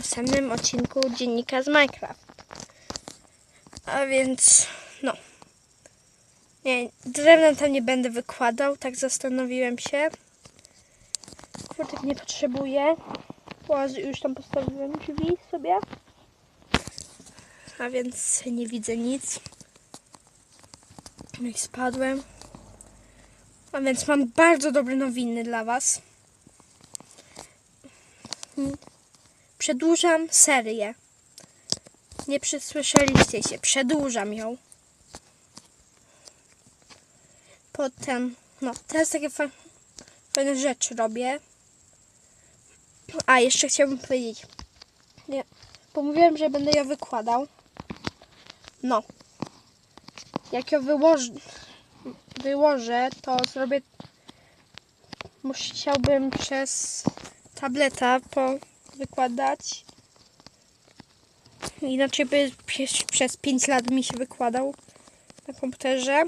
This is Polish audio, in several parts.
następnym odcinku Dziennika z Minecraft. A więc, no. Nie, drewna tam nie będę wykładał, tak zastanowiłem się. Kurtek nie potrzebuję. Bo już tam postawiłem drzwi sobie. A więc nie widzę nic. No i spadłem. A więc mam bardzo dobre nowiny dla Was. Przedłużam serię. Nie przesłyszeliście się. Przedłużam ją. Potem, no, teraz takie fa- fajne rzeczy robię. A, jeszcze chciałbym powiedzieć. Nie, pomówiłem, że będę ją wykładał. No. Jak ją wyłożę, wyłożę, to zrobię. Musiałbym przez tableta po wykładać. Inaczej by przez, przez 5 lat mi się wykładał na komputerze.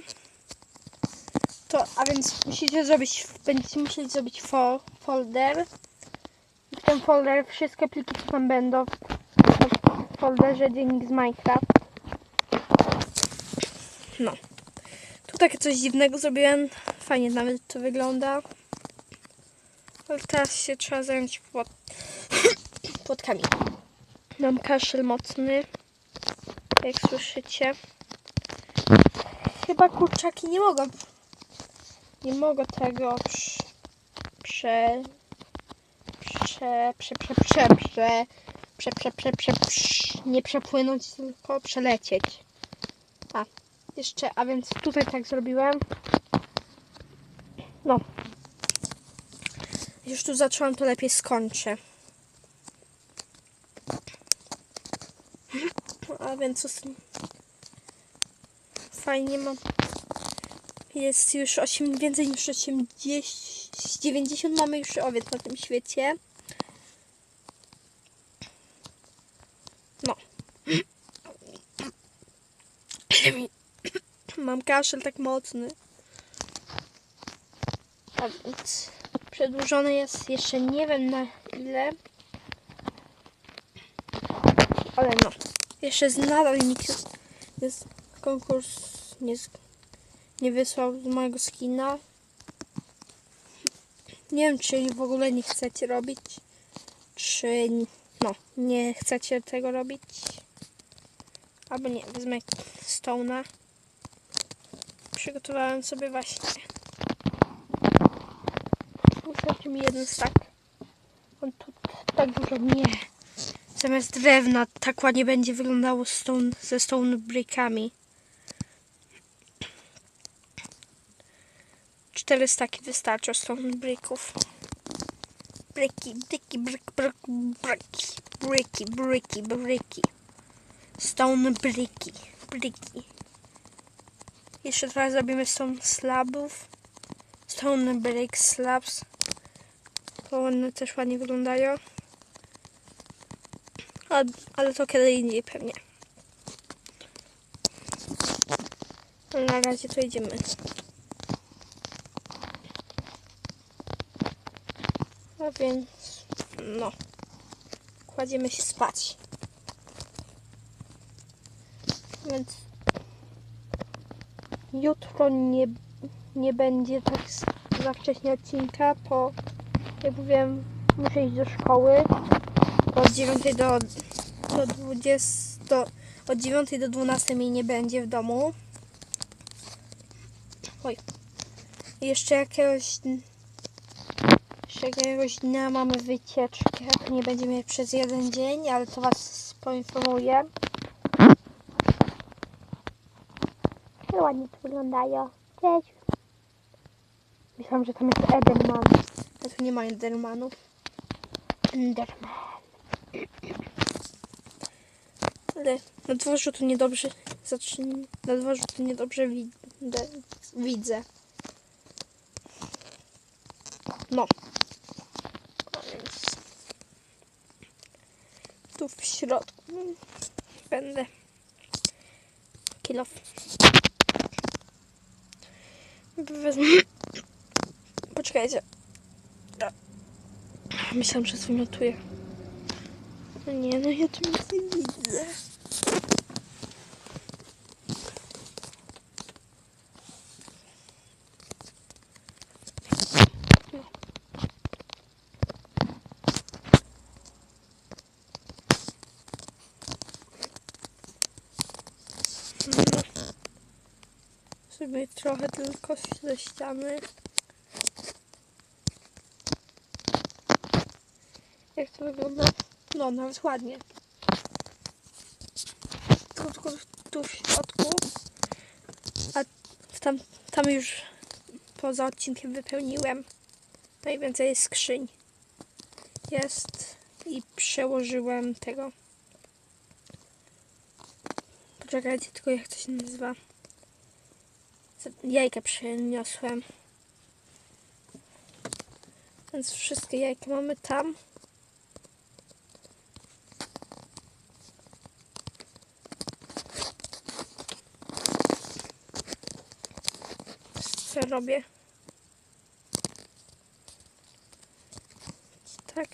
To, a więc musicie zrobić, będziecie musieli zrobić fo, folder. I w ten folder wszystkie pliki, co tam będą w folderze dziennik z Minecraft. No. Tu takie coś dziwnego zrobiłem. Fajnie nawet to wygląda. Ale teraz się trzeba zająć płot... płotkami. Mam kaszel mocny. Jak słyszycie. Chyba kurczaki nie mogą. Nie mogą tego prze... prze... prze... prze... prze... prze... prze... prze... prze... prze... prze... prze... nie przepłynąć, tylko przelecieć. A, jeszcze, a więc tutaj tak zrobiłem. No. Już tu zacząłem, to lepiej skończę. A więc fajnie mam. Jest już 8, więcej niż 80, 90 mamy już owiec na tym świecie. No. Mam kaszel tak mocny. A więc przedłużony jest jeszcze nie wiem na ile. Ale no. Jeszcze nadal nikt jest, konkurs nie, nie wysłał mojego skina. Nie wiem, czy w ogóle nie chcecie robić. Czy no, nie chcecie tego robić. Albo nie, wezmę Stone'a. Przygotowałem sobie właśnie. Wystarczy mi jeden stack. On tu tak dużo nie. Zamiast drewna tak ładnie będzie wyglądało stone, ze stone brickami. Cztery staki wystarczą stone bricków. Bricky, bricky, brick, brick, bricky, bricky, bricky, bricky. Stone bricky, bricky. Jeszcze teraz zrobimy stone slabów. Stone brick slabs. To one też ładnie wyglądają. Ale to kiedy indziej pewnie. Na razie to idziemy. A więc no. Kładziemy się spać. Więc jutro nie, nie będzie tak za wcześnie odcinka, bo jak mówiłem, muszę iść do szkoły. Od 9 do, do 20, do, od 9 do 12 mi nie będzie w domu. Oj. Jeszcze jakiegoś jeszcze jakiegoś dnia mamy wycieczkę. Nie będziemy przez jeden dzień, ale to Was poinformuję. Ale ładnie to wyglądają. Cześć. Myślałam, że tam jest Enderman. A tu nie ma Endermanów. Enderman. Ale na dworzu to niedobrze. Zacznij. Na dworzu to niedobrze widzę. widzę. No. Tu w środku będę. Kilof. Wezmę. Poczekajcie. Myślałam, że zwymiotuję. No nie, no ja tu nic nie widzę. No. No. Sobie trochę tylko ze ściany. Jak to wygląda? No, nawet ładnie. Tylko, tylko tu w środku. A tam, tam już poza odcinkiem wypełniłem. Najwięcej skrzyń. Jest i przełożyłem tego. Poczekajcie, tylko jak to się nazywa. Jajka przeniosłem. Więc wszystkie jajka mamy tam. Co robię? Tak.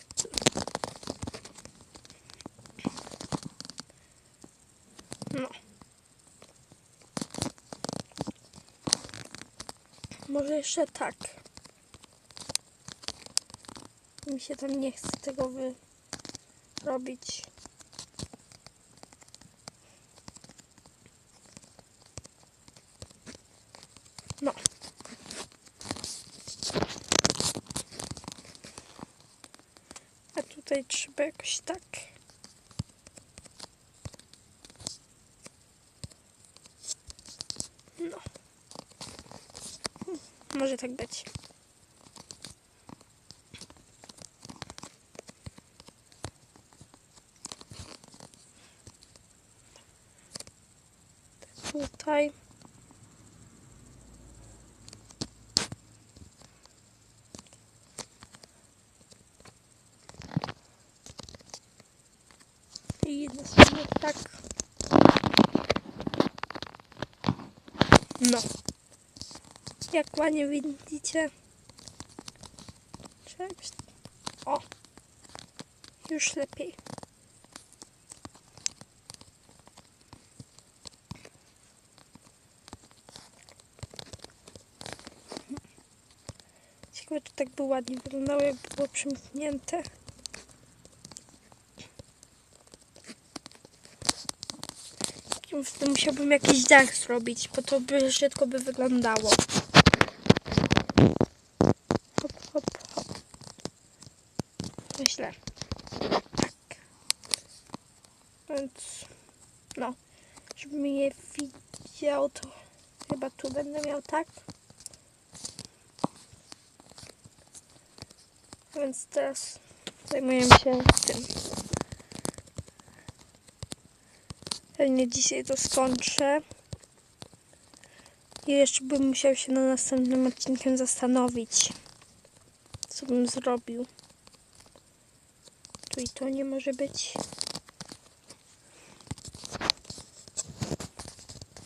No. Może jeszcze tak. Mi się tam nie chce tego wy robić. No. A tutaj trzeba jakoś tak. No. Hmm, Może tak być. Tutaj. I dosłownie tak. No. Jak ładnie widzicie. O. Już lepiej. Ciekawe, czy tak by ładnie wyglądało, jakby było przymknięte. Musiałbym jakiś dach zrobić, bo to by brzydko by wyglądało. Hop, hop, hop. Myślę. Tak. Więc, no, żeby mnie widział, to chyba tu będę miał tak. Więc teraz zajmujemy się tym. Pewnie dzisiaj to skończę. I jeszcze bym musiał się na następnym odcinkiem zastanowić, co bym zrobił. To nie może być.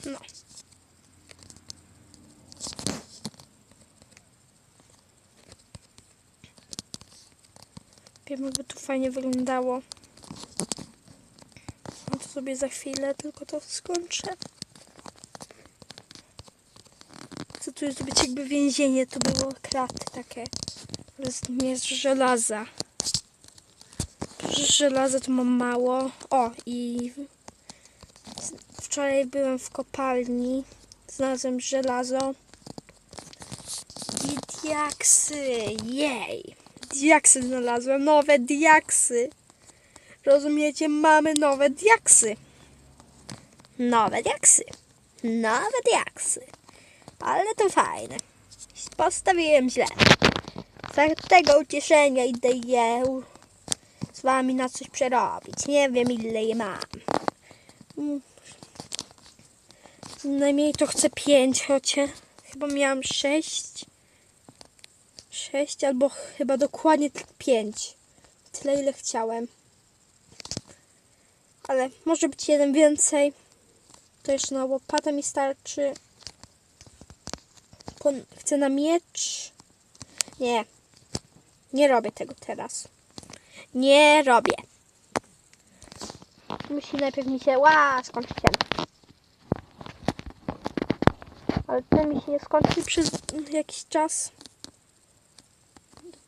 No. Wiem, jakby tu fajnie wyglądało. No to sobie za chwilę tylko to skończę. Co tu jest zrobić jakby więzienie, to było kraty takie. Ale nie z żelaza. Żelaza to mam mało. O i wczoraj byłem w kopalni. Znalazłem żelazo. I diaksy. Jej. Diaksy znalazłem. Nowe diaksy. Rozumiecie? Mamy nowe diaksy. Nowe diaksy. Nowe diaksy. Ale to fajne. Postawiłem źle. Z tego ucieszenia idę je z wami na coś przerobić. Nie wiem ile je mam. Mm. Najmniej to chcę pięć, chociaż chyba miałam sześć. Sześć albo chyba dokładnie t- pięć. Tyle ile chciałem. Ale może być jeden więcej. To jeszcze na łopatę mi starczy. Chcę na miecz. Nie. Nie robię tego teraz. Nie robię. Musi najpierw mi się... Ła, skończyć ten. Ale ten mi się nie skończy przez jakiś czas.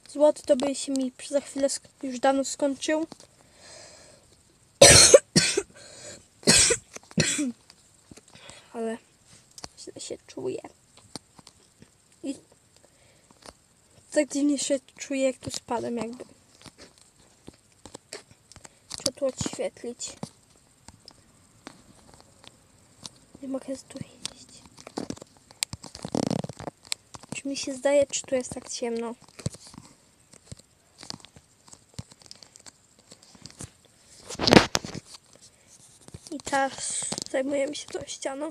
Złoty to by się mi za chwilę już dawno skończył. Ale źle się czuję. I tak dziwnie się czuję, jak tu spadłem jakby. Tu odświetlić. Nie mogę tu iść. Czy mi się zdaje, czy tu jest tak ciemno? I teraz zajmujemy się tą ścianą.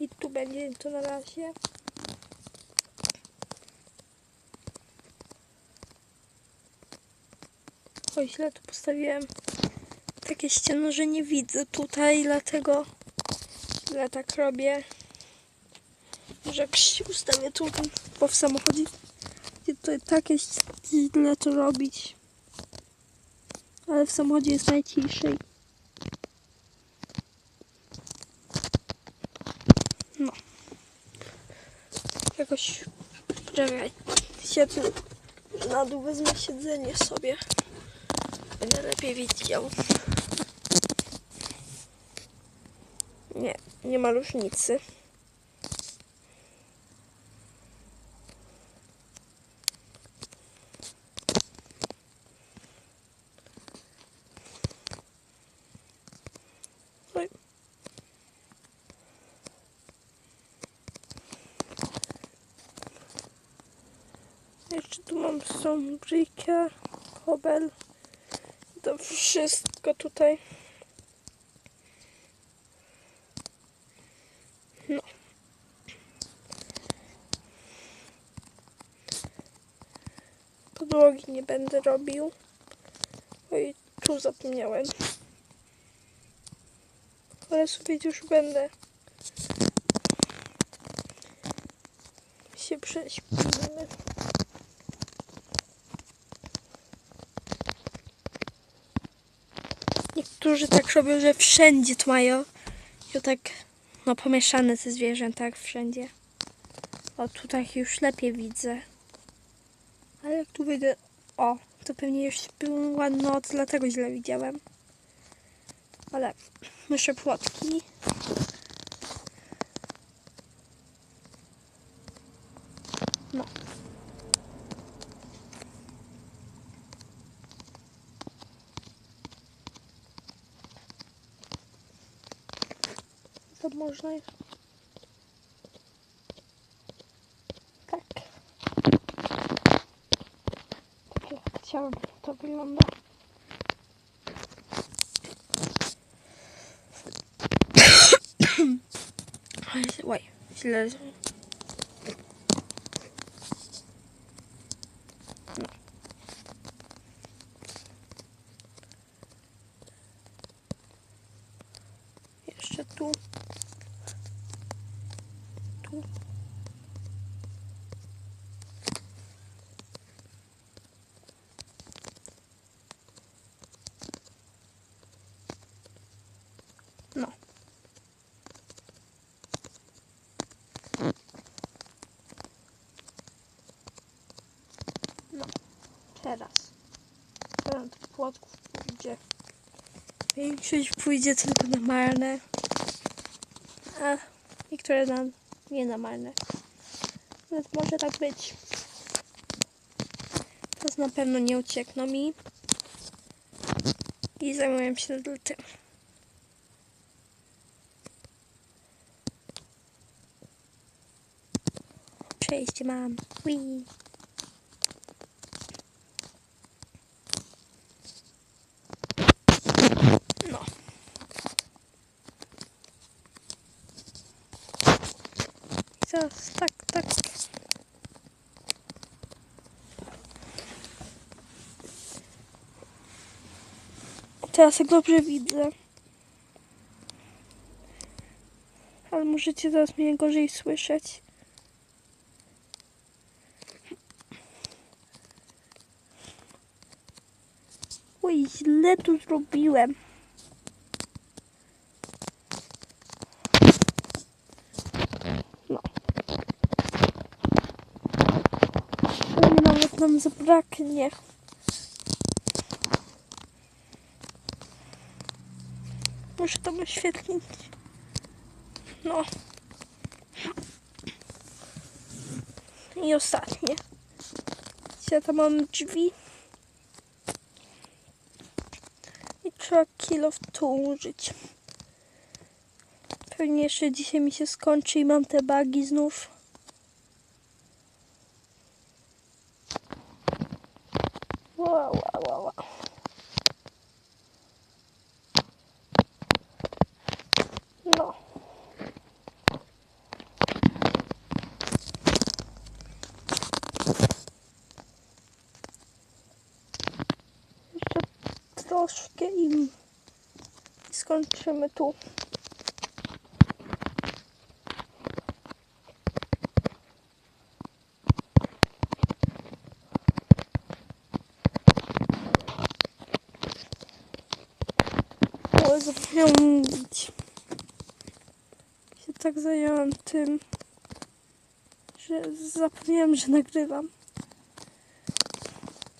I tu będzie to na razie. Oj, źle tu postawiłem takie ściany, że nie widzę tutaj, dlatego źle tak robię. Że jak się ustawię tu, bo w samochodzie gdzie tutaj tak jest źle to robić. Ale w samochodzie jest najciszej. No. Jakoś czekaj. Siedzę na dół, wezmę siedzenie sobie. Będę lepiej widział. Nie, nie ma różnicy. Oj. Jeszcze tu mam są brykę, kobel. To wszystko tutaj. No. Podłogi nie będę robił. Oj, tu zapomniałem. Ale sobie już będę się prześpimy. Niektórzy tak robią, że wszędzie to mają. I tak, no pomieszane te zwierzęta, tak wszędzie. O, tutaj już lepiej widzę. Ale jak tu wyjdę, o, to pewnie już był ładny noc, dlatego źle widziałem. Ale myszę płotki. To można jest. Tak. Tak jak chciałam, to wygląda. Oj, Oj, źle. No. Jeszcze tu. Tu. No. No. Teraz. Teraz do płotków pójdzie. Większość pójdzie tylko na. A niektóre na nie na marne. Więc może tak być. To na pewno nie uciekną mi. I zajmuję się tym. Przejście mam. Whee. tak, tak. Teraz jak dobrze widzę. Ale możecie teraz mnie gorzej słyszeć. Oj, źle tu zrobiłem. Nam zabraknie. Muszę to oświetlić. No. I ostatnie. Ja tam mam drzwi. I trzeba kilo w to użyć. Pewnie jeszcze dzisiaj mi się skończy i mam te bagi znów. Wow, wow, wow, wow. No. Jeszcze troszkę i skończymy tu. Mówić. Się tak zajęłam tym, że zapomniałam, że nagrywam.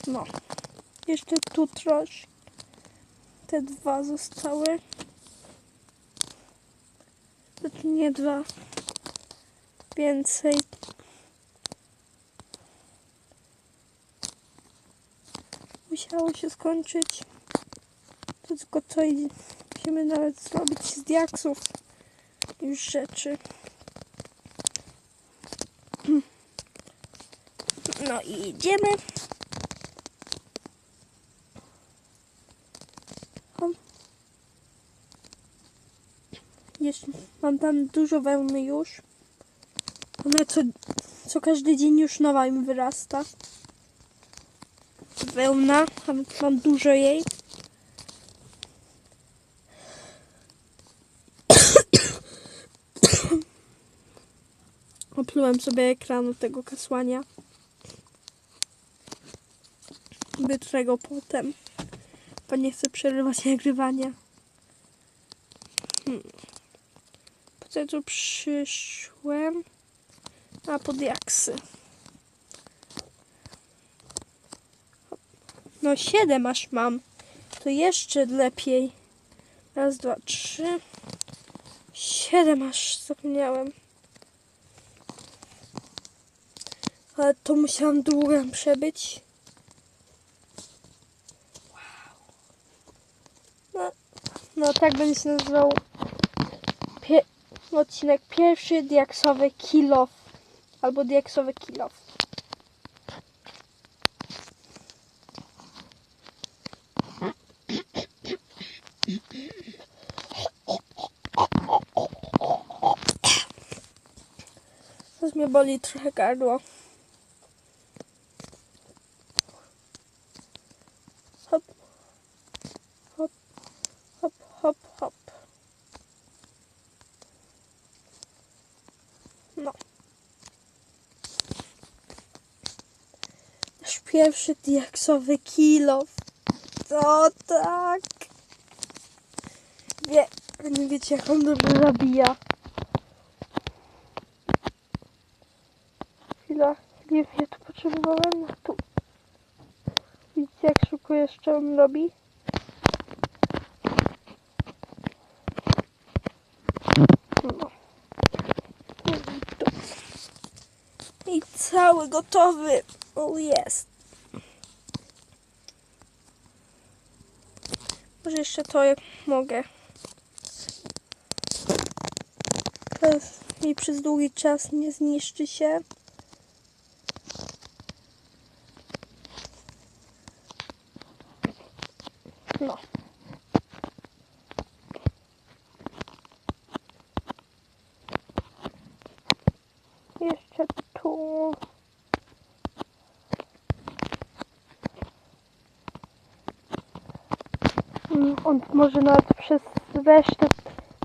No. Jeszcze tu troszkę. Te dwa zostały. Znaczy nie dwa. Więcej. Musiało się skończyć. To tylko to i musimy nawet zrobić z diaksów już rzeczy. No i idziemy. O. Jeszcze mam tam dużo wełny już. Ona co, co każdy dzień już nowa im wyrasta. Wełna, mam, dużo jej. Oplułem sobie ekran od tego kasłania. Wytrę go potem, bo nie chcę przerywać nagrywania. Hmm. Co tu przyszłem? A, pod jaksy. No, siedem aż mam. To jeszcze lepiej. Raz, dwa, trzy. Siedem aż zapomniałem. Ale to musiałam długo przebyć. No, no tak będzie się nazywał odcinek pierwszy diaksowy kilof. Albo diaksowy kilof. Teraz mnie boli trochę gardło. Hop. Hop. Hop, hop, hop. No. Nasz pierwszy diaksowy kilof. To tak. Wie, nie wiecie jak on dobrze zabija. Chwila, nie wiem, tu potrzebowałem. No tu. Widzicie jak szybko jeszcze on robi? No. I cały gotowy. O jest. Może jeszcze to jak mogę. Mi przez długi czas nie zniszczy się. No. Jeszcze tu. Mm, On może nawet przez resztę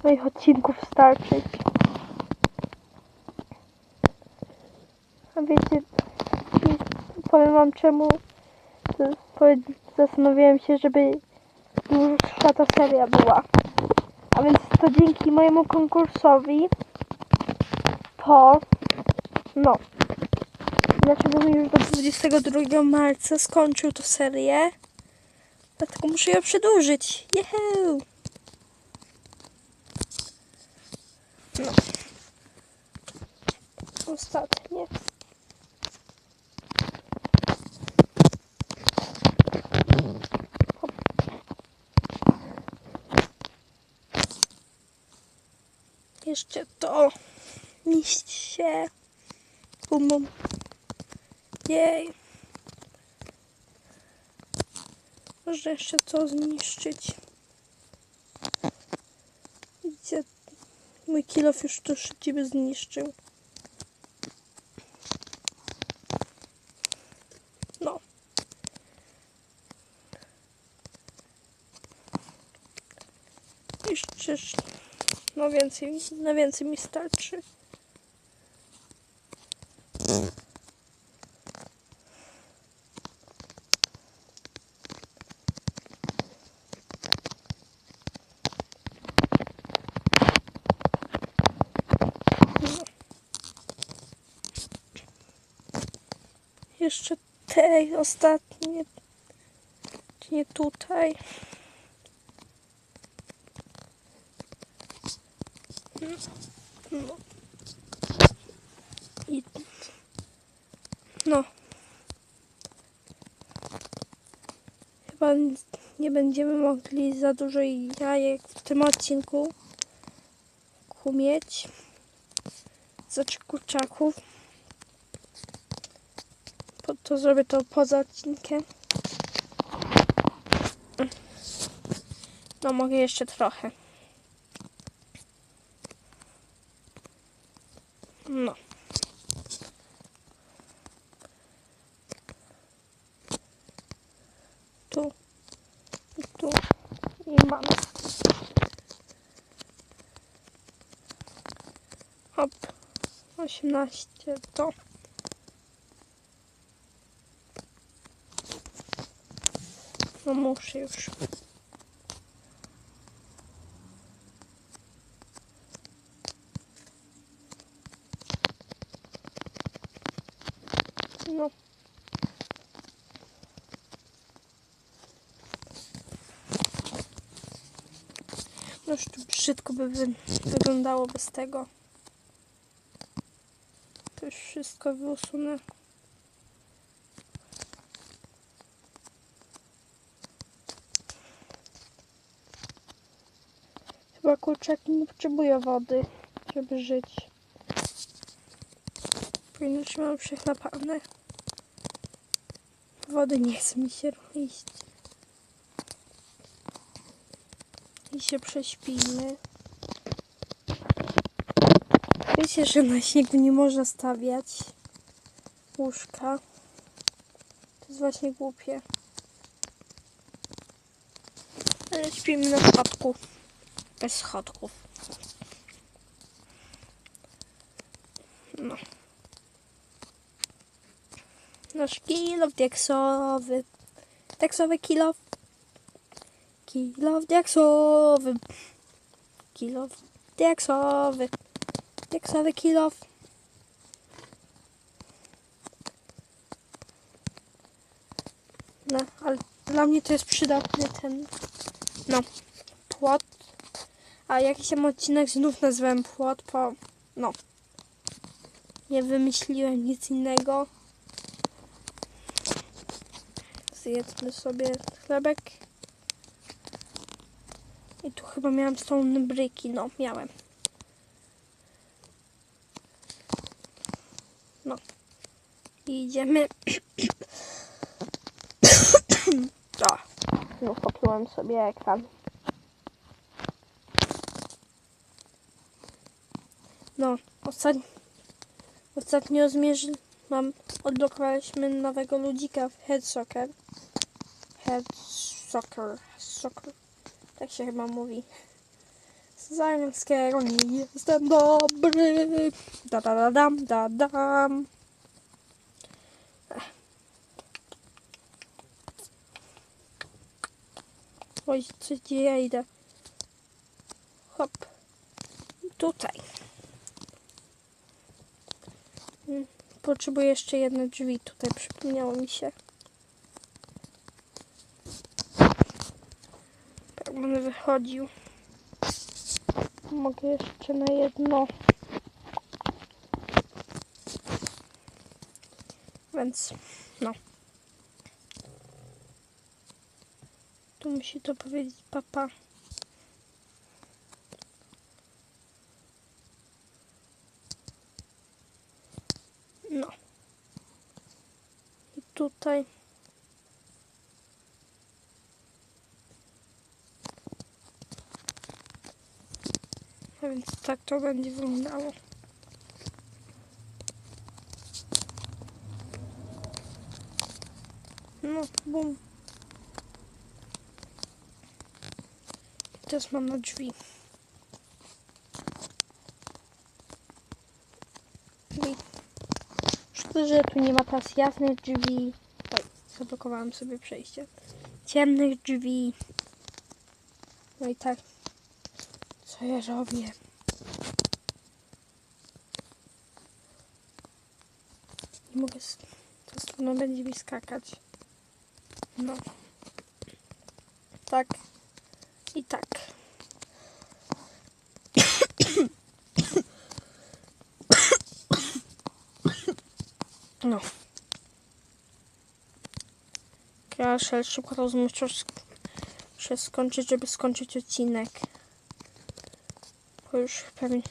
moich odcinków starczyć. A wiecie, powiem wam czemu zastanowiłem się, żeby dłuższa ta seria była. A więc to dzięki mojemu konkursowi po no inaczej bym już do 22 marca skończył tę serię. Dlatego muszę ją przedłużyć. Jehu! No. Ostatnie. Jeszcze to. Niść się. Bum, bum. Jej. Można jeszcze to zniszczyć. Widzicie, mój kilof już to szybciej by zniszczył. No. Jeszcze, no więcej, na więcej mi starczy. Jeszcze te ostatnie. Czy nie tutaj? No. I. No. Chyba nie będziemy mogli za dużo jajek w tym odcinku kumieć. Znaczy kurczaków. To zrobię to poza odcinkiem. No mogę jeszcze trochę. No. Tu. I tu. I mam. Hop. 18 to. No muszę już. No. No już tu brzydko by wy wyglądało bez tego. To już wszystko wyusunę. Chyba kurczaki nie potrzebują wody, żeby żyć. Się mam przechlapane. Wody nie chce mi się iść. I się prześpimy. Wiecie, że na śniegu nie można stawiać łóżka. To jest właśnie głupie. Ale śpimy na schodku. Bez schodków. No. Nasz kilof diaksowy. Diaksowy kilof. Kilof diaksowy. Kilof diaksowy. Diaksowy kilof. No, ale dla mnie to jest przydatny ten, no, płot. A jakiś tam odcinek znów nazwałem płot, bo, no, nie wymyśliłem nic innego. Zjedzmy sobie chlebek. I tu chyba miałam stone bryki, no, miałem. No. I idziemy. o, znów poplułem sobie ekran. No, ostatnio, ostatnio zmierzy, mam, odblokowaliśmy nowego ludzika w Head Soccer. Head Soccer, Soccer, tak się chyba mówi. Z nie jestem dobry. Da da da dam, da dam. Oj, co ja idę? Hop. Tutaj. Potrzebuję jeszcze jedne drzwi. Tutaj przypomniało mi się. Tak będę wychodził. Mogę jeszcze na jedno. Więc no. Tu musi to powiedzieć papa. No. I tutaj. Więc tak to będzie wyglądało. No, bum. I teraz mam na. Drzwi. Szkoda, że tu nie ma teraz jasnych drzwi. Zablokowałam sobie przejście. Ciemnych drzwi. No i tak. Co ja robię? Nie mogę. s- To trudno będzie mi skakać. No. Tak. I tak. No. Kaszel, szybko to muszę, muszę skończyć, żeby skończyć odcinek. Bo już pewnie...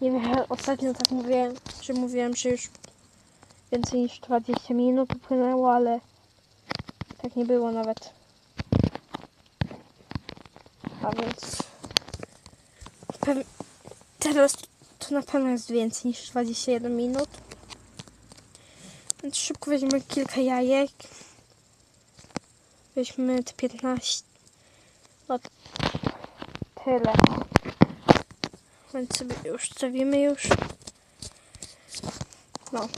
Nie wiem, ostatnio tak mówiłem, że mówiłem, że już więcej niż 20 minut upłynęło, ale tak nie było nawet. A więc teraz to na pewno jest więcej niż 21 minut. Więc szybko weźmiemy kilka jajek. Weźmy te 15. No tyle. Więc sobie już stawimy już. No.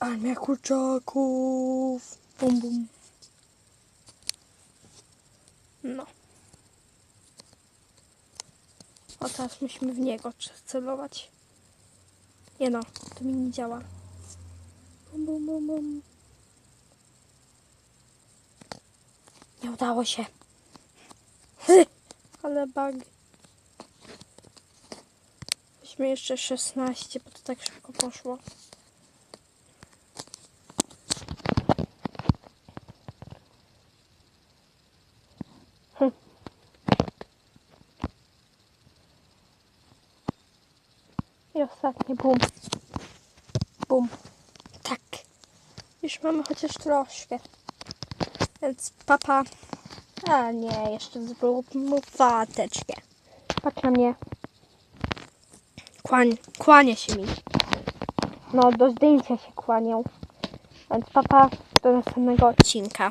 Armia kurczaków. Bum bum. No. O teraz musimy w niego celować. Nie no, to mi nie działa. Bum, bum, bum, bum. Nie udało się. Ale bug. Weźmy jeszcze 16, bo to tak szybko poszło. Hm. I ostatni bum. Bum. Tak. Już mamy chociaż troszkę. Więc papa. A nie, jeszcze zróbmy fateczkę. Patrz na mnie. Kłań, kłania się mi. No, do zdjęcia się kłaniał. Więc papa do następnego odcinka.